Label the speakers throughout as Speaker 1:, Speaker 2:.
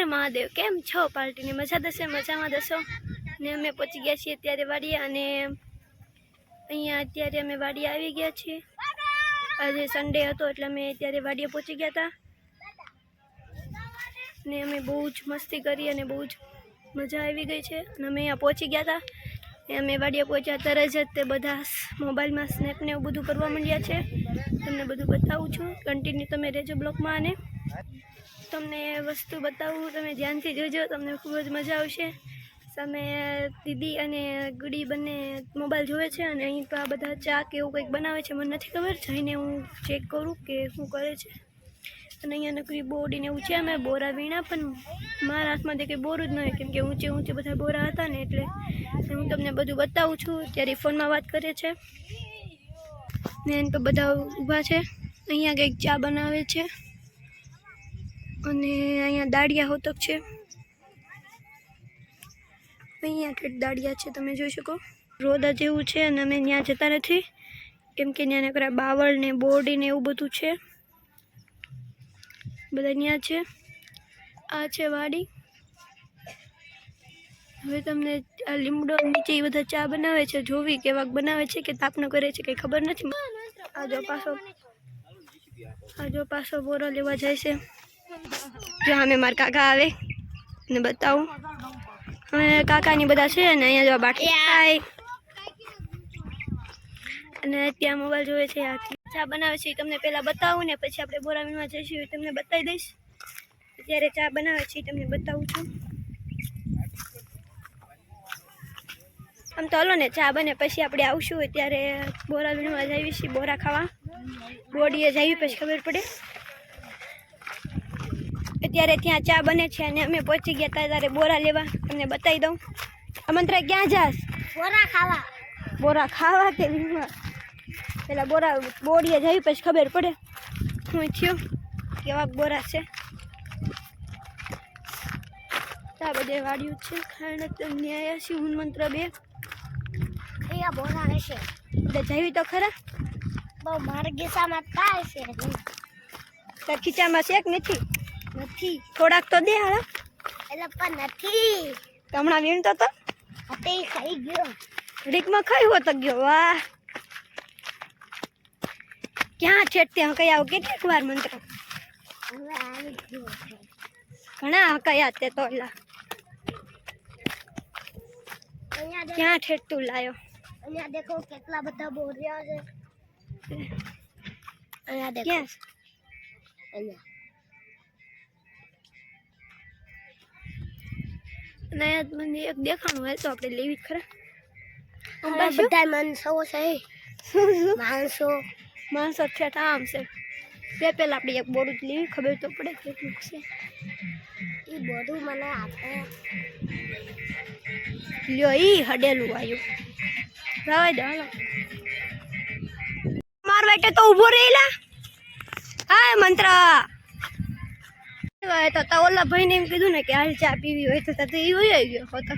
Speaker 1: હર મહાદેવ, કેમ છો પાર્ટીની મજા દશે, મજામાં દસો ને અમે પહોંચી ગયા છીએ અત્યારે વાડીએ અને અહીંયા અત્યારે અમે વાડીએ આવી ગયા છીએ. આજે સન્ડે હતો એટલે અમે અત્યારે વાડીએ પહોંચી ગયા હતા ને અમે બહુ જ મસ્તી કરી અને બહુ જ મજા આવી ગઈ છે. અને અમે અહીંયા પહોંચી ગયા હતા ને અમે વાડીએ પહોંચ્યા તરત જ તે બધા મોબાઈલમાં સ્નેપ ને એવું બધું કરવા માંડ્યા છે. તમને બધું બતાવું છું. કન્ટિન્યુ તમે રહેજો બ્લોગમાં અને તમને વસ્તુ બતાવું, તમે ધ્યાનથી જોજો, તમને ખૂબ જ મજા આવશે. સામે દીદી અને ગુડી બંને મોબાઈલ જોવે છે અને અહીં તો આ બધા ચા કે એવું કંઈક બનાવે છે, મને નથી ખબર. જઈને હું ચેક કરું કે શું કરે છે. અને અહીંયા નકરી બોડીને એવું છે, અમે બોરા વીણા, પણ મારા હાથમાંથી કંઈ બોરું જ નહીં કેમ કે ઊંચે ઊંચે બધા બોરા હતા ને એટલે હું તમને બધું બતાવું છું, ત્યારે ફોનમાં વાત કરે છે. ને એન પર બધા ઊભા છે. અહીંયા કંઈક ચા બનાવે છે. અને અહીંયા દાળિયા હોતક છે. અહીંયા કંઈક દાળિયા છે, તમે જોઈ શકો. રોદા જેવું છે અને અમે ત્યાં જતા નથી. કેમ કે ત્યાં નકરા બાવળ ને બોરડી ને એવું બધું છે. બધા ત્યાં છે. આ છે વાડી. હવે તમને આ લીમડો નીચે એ બધા ચા બનાવે છે, જોવી કેવા બનાવે છે કે તાપનો કરે છે કંઈ ખબર નથી. આ જો પાછો આ જો પાછો બોરો લેવા જાય છે. જો અમે મારા કાકા આવે ને બતાવું. અમે કાકાની બધા છે ને અહીંયા જોવા બાકી થાય અને ત્યાં મોબાઈલ જોવે છે આ ચા બનાવે છે તમને પહેલાં બતાવું ને પછી આપણે બોરા વીણવા જઈશું તમને બતાવી દઈશ. અત્યારે ચા બનાવે છે તમને બતાવું છું. આમ તો હલો ને ચા બને પછી આપણે આવશું ત્યારે બોરા વીણવા જઈએ છીએ બોરા ખાવા. બોડીએ જઈએ પછી ખબર પડે. અત્યારે ત્યાં ચા બને છે અને અમે પહોંચી ગયા હતા ત્યારે બોરા લેવા. તમને બતાવી દઉં. અમંત્રા ક્યાં જાસ
Speaker 2: બોરા ખાવા.
Speaker 1: બોરા ખાવા કે પેલા બોરા બોરીએ જઈ પછી ખબર પડે. હું થયું? કેવા બોરા છે? આ બધે વાડિયું છે. ખાણ ન્યાય છે હું મંત્ર બે.
Speaker 2: અહીંયા બોરા હશે.
Speaker 1: એટલે જઈ તો ખરા?
Speaker 2: બહુ માર્ગેસામાં થાય છે.
Speaker 1: તાર ખીચામાં શેક નથી?
Speaker 2: નથી.
Speaker 1: થોડાક તો દે હાલો.
Speaker 2: એટલે પણ નથી.
Speaker 1: હમણાં વીણતો તો.
Speaker 2: તે ખાઈ ગયો.
Speaker 1: રીકમાં ખાઈ હોતો ગયો. વાહ. ક્યાં છેટતે આવો કેટલીક વાર મંત્ર?
Speaker 2: આવી ગયો
Speaker 1: ઘણા હકયા તે તો લા
Speaker 2: અહીંયા
Speaker 1: ક્યાં છેટતું લાયો?
Speaker 2: અહીંયા દેખો કેટલા બધા બોરિયા છે. અહીંયા દેખો. અહીંયા.
Speaker 1: અને મંદિર એક દેખાણું હોય તો આપણે લેવી જ ખરા.
Speaker 2: બધા માણસો છે. માણસો.
Speaker 1: માણસો ઠેઠ આમ છે. તે પહેલાં આપણે એક બોરું જ લેવી ખબર તો પડે કેટલું છે.
Speaker 2: એ બધું મને આપે.
Speaker 1: લ્યો એ હડેલું આવ્યું. રવાય દે હાલો. માર બેટે તો ઊભો રહેલા. હા મંત્ર. હવે તો તા ઓલા ભાઈને એમ કીધું ને કે હાલ ચા પીવી હોય તો તો એ હોય ગયો હોતો.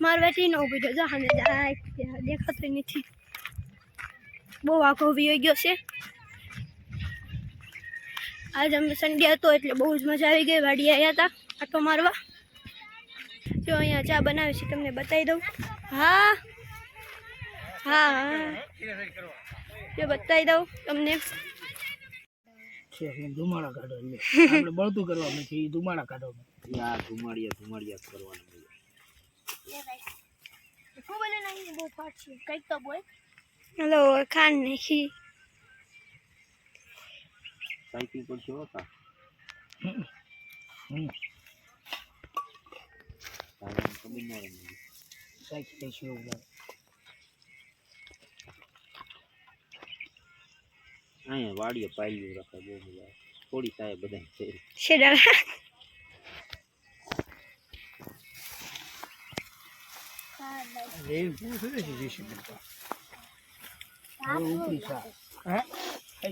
Speaker 1: માર બેટી નો ઊભી જા અને જાય ત્યાં દેખાતો નથી. બહુ આખો વી ગયો છે. આજ અમે સન્ડે હતો એટલે બહુ જ મજા આવી ગઈ વાડી આવ્યા હતા આટો મારવા. જો અહીંયા ચા બનાવે છે, તમને બતાવી દઉં. હા. હા હા. જો બતાવી દઉં તમને.
Speaker 3: છે એમ ધુમાડા કાઢો એટલે આપણે બળતું કરવાનું નથી એ ધુમાડા કાઢો
Speaker 4: આ ધુમાડિયા ધુમાડિયા કરવાના
Speaker 2: કંઈક તો બોલ.
Speaker 1: હલો ખાંડ નાખી
Speaker 4: સાયકલ પડશે હોતા
Speaker 3: હમ
Speaker 4: તારા ખબર ના રહે
Speaker 3: સાચી દઈશું એવું લાગે.
Speaker 4: અહીંયા વાડીએ પાયલું રાખે બહુ મજા થોડી થાય બધા છે.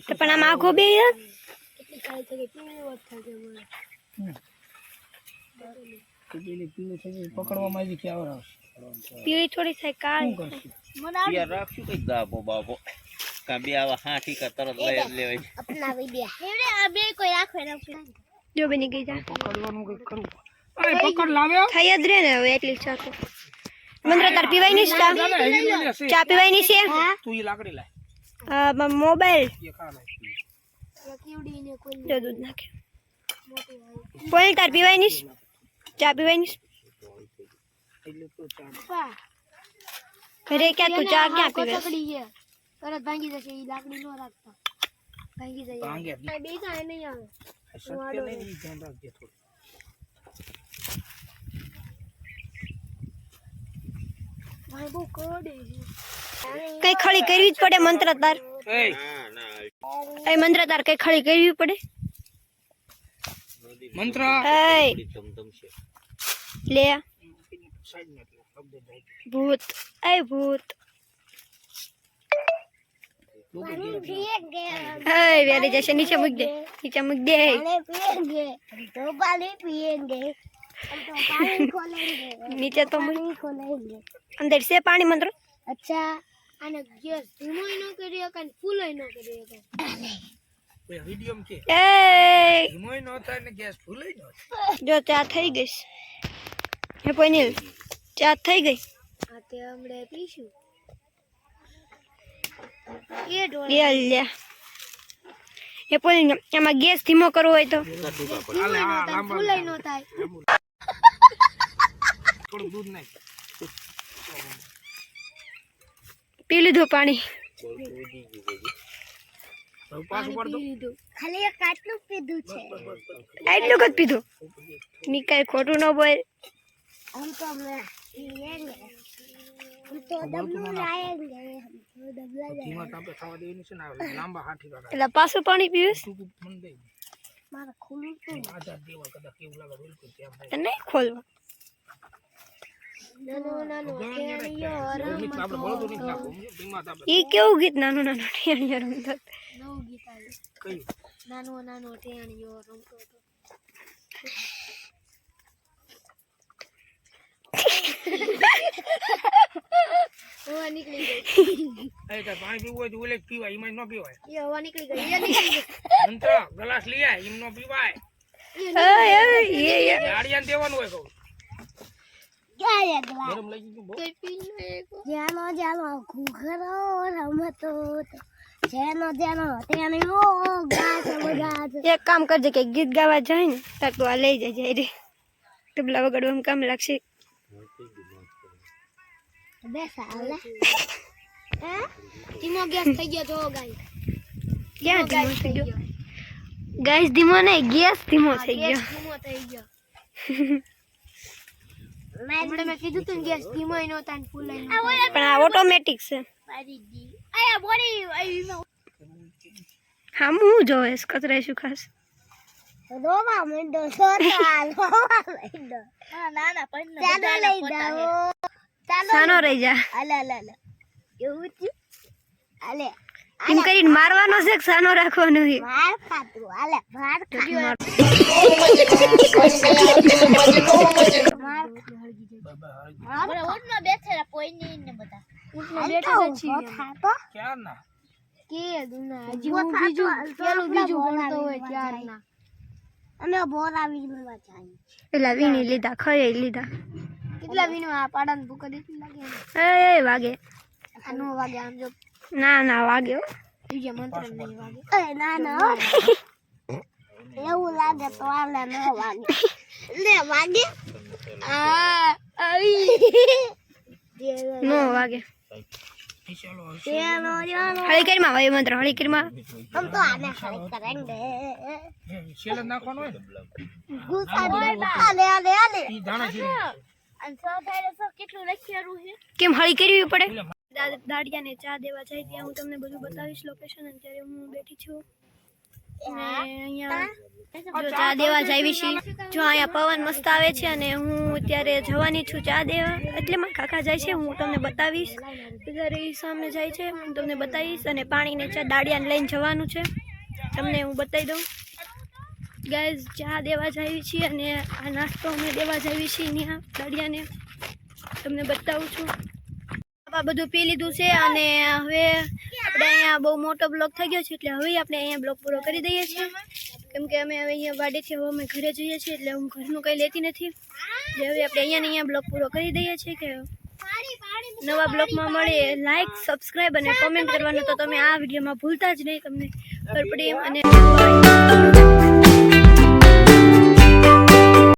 Speaker 1: તો પણ આમ આખો બે
Speaker 3: પકડવામાં આવી ક્યાં આવશે
Speaker 1: પીળી થોડી થાય કાળ
Speaker 4: રાખશું કઈ દાબો બાબો. કા બે આવા હા ઠીકા તરત લઈ જ લેવાય
Speaker 2: અપનાવી દે એવડે આ બે કોઈ રાખે રાખે
Speaker 1: જો બની ગઈ જા
Speaker 3: પકડવાનું કંઈક કરવું અરે પકડ લાવ્યો
Speaker 1: થઈ જ રે ને હવે એટલી ચા તો મંત્ર તાર પીવાય નહીં ચા
Speaker 3: ચાલે, હેરી બોલી હશે.
Speaker 1: ચા પીવાય નહીં છે
Speaker 3: તું ઈ લાકડી લાય
Speaker 1: આ બ- મોબાઈલ
Speaker 3: એ ખા લે.
Speaker 2: કેવડીને કોઈ
Speaker 1: જો દૂધ નાખે પોઈલ તાર પીવાય નહીં ચા પીવાય નહીં
Speaker 3: એટલે તો ચાલે.
Speaker 2: પપ્પા
Speaker 1: ઘરે ક્યાં તું ચા ક્યાં પીવે
Speaker 2: પકડી છે તરત ભાંગી જશે એ લાકડી ન રાખતા. ભાંગી જાય
Speaker 3: ભાંગે.
Speaker 2: બે કાંઈ નહીં આવે.
Speaker 3: સત્ય નહીં, ધ્યાન રાખજે થોડું.
Speaker 1: કઈ ખળી કરવી જ પડે મંત્ર તાર એ મંત્ર તાર કઈ ખળી કરવી પડે?
Speaker 3: મંત્ર.
Speaker 1: એય. લે. ભૂત. એ ભૂત. વેરી જશે નીચે મૂક દે. નીચે મૂક દે. નીચે તો અંદર છે પાણી મંત્ર
Speaker 2: અચ્છા અને ગેસ ધીમો ન કર્યો કાન ફૂલ ન કર્યો
Speaker 3: કાન વિડિયમ છે
Speaker 1: એ!
Speaker 3: ધીમો ન થાય ને ગેસ ફૂલ ન
Speaker 1: જો ચા થઈ ગઈ. હે પોઈનિલ. ચા થઈ ગઈ.
Speaker 2: હા તે હમણે પીશું. એ
Speaker 1: પણ એમાં ગેસ ધીમો કરવો હોય તો. પી લીધું પાણી.
Speaker 2: ખાલી એક પીધું. છે
Speaker 1: ખોટું ન બોલ. એટલે પાછું પાણી પીવીશ નહીં. ખોલવા. ઈ કેવું ગીત નાનું નાનું ઠેણીઓ રમતા
Speaker 2: નાનો નાનો ટેણીયો રમતો હવા નીકળી ગઈ
Speaker 3: એ તાર પાણી પીવું હોય તો ઓલે જ પીવાય એમાં ન પીવાય
Speaker 2: એ હવા નીકળી ગઈ એ નીકળી ગઈ
Speaker 3: મંત્ર ગ્લાસ લઈ આય એમ ન પીવાય
Speaker 1: એ એ એ
Speaker 3: દાડિયાને દેવાનું હોય કહું
Speaker 2: ક્યાં એકલા
Speaker 3: ગરમ લઈ જજો બહુ.
Speaker 2: જાનો જાનો ઘૂઘરો રમતો હતો જેનો જેનો ટેણીયો ગાছ બગાছ
Speaker 1: એક કામ કરજે કે ગીત ગાવા જાય ને તાર તું આ લઈ જાય રે તબલા વગાડવામાં કામ લાગશે
Speaker 2: બેસા આલે હે ધીમો ગેસ થઈ ગયો તો
Speaker 1: ક્યાં ધીમો થઈ ગયો ગાઈસ ધીમો નહીં ગેસ ધીમો થઈ ગયો
Speaker 2: ધીમો થઈ ગયો હમણાં મેં કીધું તું ને ગેસ ધીમો ય નહોતા ને ફૂલ
Speaker 1: પણ આ ઓટોમેટિક છે
Speaker 2: આયા બોડી
Speaker 1: હા હું જોઈશ શું ખાસ
Speaker 2: રોવા માંડો સોતા રોવા માંડો ના ના પણ ચાલો લઈ જાઓ ચાલો
Speaker 1: સાનો રહી જા.
Speaker 2: અલે અલે અલે. એવું છે અલે
Speaker 1: એમ કરીને મારવાનો છે કે સાનો રાખવાનો છે?
Speaker 2: માર ખાતું અલે માર ખાતું માર. આપણે બેઠેલા પોઈની ને બધા ઊંટમાં બેઠેલા છીએ
Speaker 3: ક્યાં ના
Speaker 2: કે દુના હજી હું બીજું પેલું બીજું ભણતો હોય ત્યારના. અમે બોરાવી મળવા જાય.
Speaker 1: પેલા વીણી લીધા ખરી લીધા.
Speaker 2: કેટલા વીણવા પાડા ને ભૂકો દેખી લાગે
Speaker 1: એ વાગે.
Speaker 2: આ નો વાગે આમ જો.
Speaker 1: ના ના વાગે
Speaker 2: બીજે મંત્ર નહીં વાગે. એ ના ના. એવું લાગે તો આલે ન વાગે. લે વાગે. આ આવી.
Speaker 1: નો વાગે. હળી મંત્ર હળી કેમ હળી કરવી પડે? દાડિયાને ચા દેવા જાય ત્યાં હું તમને બધું બતાવીશ લોકેશન અત્યારે હું બેઠી છું. અને અહીંયા જો ચા દેવા જાવી છે જો અહીંયા પવન મસ્ત આવે છે અને હું અત્યારે જવાની છું ચા દેવા એટલે મારા કાકા જાય છે હું તમને બતાવીશ. ત્યારે ઈ સામે જાય છે હું તમને બતાવીશ અને પાણીને ચા દાડિયાને લઈને જવાનું છે. તમને હું બતાવી દઉં. ગાઈઝ ચા દેવા જઈએ છીએ અને આ નાસ્તો અમે દેવા જઈએ છીએ ત્યાં દાડિયાને. તમને બતાવું છું. આ બધું પી લીધું છે અને હવે આપણે અહીંયા બહુ મોટો બ્લોક થઈ ગયો છે, એટલે હવે આપણે અહીંયા બ્લોક પૂરો કરી દઈએ છીએ. કેમ કે અમે હવે અહીંયા વાડીથી હવે અમે ઘરે જઈએ છીએ, એટલે હું ઘરનું કંઈ લેતી નથી. એટલે હવે આપણે અહીંયા અહીંયા બ્લોક પૂરો કરી દઈએ છીએ કે નવા બ્લોગમાં મળીએ. લાઈક સબસ્ક્રાઈબ અને કોમેન્ટ કરવાનું તો તમે આ વિડીયોમાં ભૂલતા જ નહીં, તમને ખબર અને.